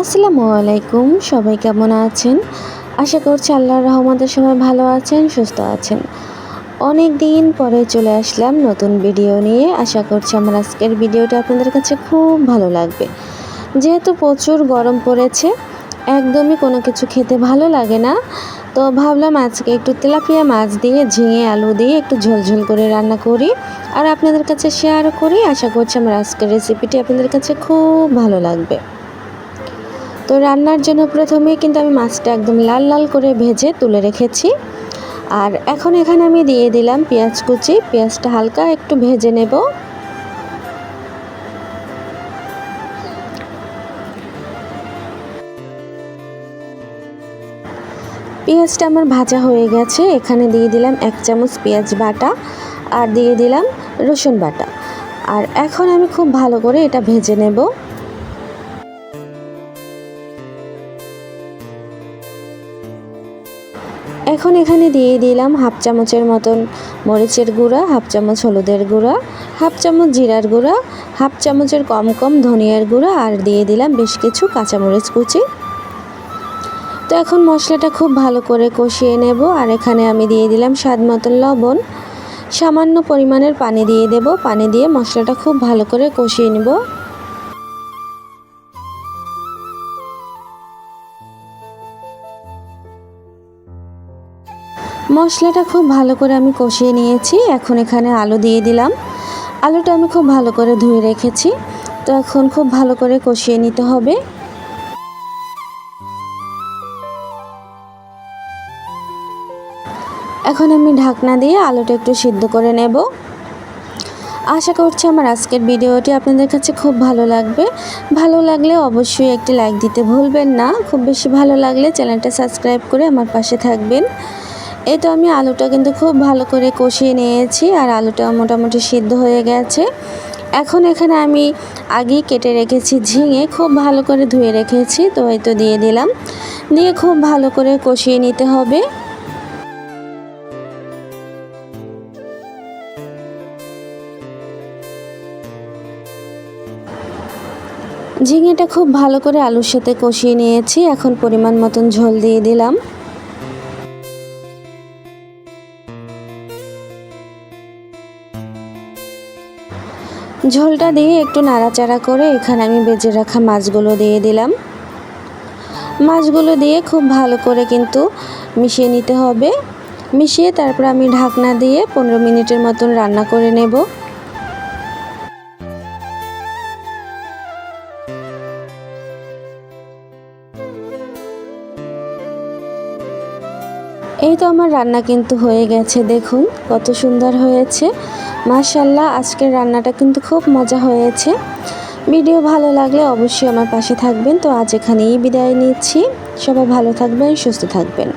আসসালামু আলাইকুম, সবাই কেমন আছেন? আশা করছি আল্লাহর রহমতে সবাই ভালো আছেন, সুস্থ আছেন। অনেক দিন পরে চলে আসলাম নতুন ভিডিও নিয়ে। আশা করছি আমার আজকের ভিডিওটা আপনাদের কাছে খুব ভালো লাগবে। যেহেতু প্রচুর গরম পড়েছে, একদমই কোনো কিছু খেতে ভালো লাগে না। তো ভাবলাম আজকে একটু তেলাপিয়া মাছ দিয়ে, ঝিঙে আলু দিয়ে একটু ঝোলঝোল করে রান্না করি। আর আপনাদের কাছে শেয়ার করি। আশা করছি আমার আজকের রেসিপিটি আপনাদের কাছে খুব ভালো লাগবে। তো রান্নার জন্য প্রথমে কিন্তু আমি মাছটা একদম লাল লাল করে ভেজে তুলে রেখেছি। আর এখন এখানে আমি দিয়ে দিলাম পেঁয়াজ কুচি। পেঁয়াজটা হালকা একটু ভেজে নেব। পেঁয়াজটা আমার ভাজা হয়ে গেছে। এখানে দিয়ে দিলাম এক চামচ পেঁয়াজ বাটা আর দিয়ে দিলাম রসুন বাটা। আর এখন আমি খুব ভালো করে এটা ভেজে নেব। এখন এখানে দিয়ে দিলাম হাফ চামচের মতন মরিচের গুঁড়া, হাফ চামচ হলুদের গুঁড়া, হাফ চামচ জিরার গুঁড়া, হাফ চামচের কম কম ধনিয়ার গুঁড়া আর দিয়ে দিলাম বেশ কিছু কাঁচামরিচ কুচি। তো এখন মশলাটা খুব ভালো করে কষিয়ে নেব আর এখানে আমি দিয়ে দিলাম স্বাদ মতন লবণ। সামান্য পরিমাণের পানি দিয়ে দেব, পানি দিয়ে মশলাটা খুব ভালো করে কষিয়ে নেব। মশলাটা খুব ভালো করে আমি কষিয়ে নিয়েছি। এখন এখানে আলু দিয়ে দিলাম। আলুটা আমি খুব ভালো করে ধুয়ে রেখেছি। তো এখন খুব ভালো করে কষিয়ে নিতে হবে। এখন আমি ঢাকনা দিয়ে আলুটা একটু সিদ্ধ করে নেব। আশা করছি আমার আজকের ভিডিওটি আপনাদের কাছে খুব ভালো লাগবে। ভালো লাগলে অবশ্যই একটি লাইক দিতে ভুলবেন না। খুব বেশি ভালো লাগলে চ্যানেলটা সাবস্ক্রাইব করে আমার পাশে থাকবেন। এই তো আমি আলুটা কিন্তু খুব ভালো করে কষিয়ে নিয়েছি আর আলুটা মোটামুটি সিদ্ধ হয়ে গেছে। এখন এখানে আমি আগেই কেটে রেখেছি ঝিঙে, খুব ভালো করে ধুয়ে রেখেছি, তো এই তো দিয়ে দিলাম। দিয়ে খুব ভালো করে কষিয়ে নিতে হবে। ঝিঙেটা খুব ভালো করে আলুর সাথে কষিয়ে নিয়েছি, এখন পরিমাণ মতন ঝোল দিয়ে দিলাম। ঝোলটা দিয়ে একটু নাড়াচাড়া করে এখানে আমি বেজে রাখা মাছগুলো দিয়ে দিলাম। মাছগুলো দিয়ে খুব ভালো করে কিন্তু মিশিয়ে নিতে হবে। মিশিয়ে তারপর আমি ঢাকনা দিয়ে পনেরো মিনিটের মতন রান্না করে নেব। এই তো আমার রান্না কিন্তু হয়ে গেছে, দেখুন কত সুন্দর হয়েছে। মাশাল্লাহ আজকের রান্নাটা কিন্তু খুব মজা হয়েছে। ভিডিও ভালো লাগলে অবশ্যই আমার পাশে থাকবেন। তো আজ এখানেই বিদায় নিচ্ছি। সবাই ভালো থাকবেন, সুস্থ থাকবেন।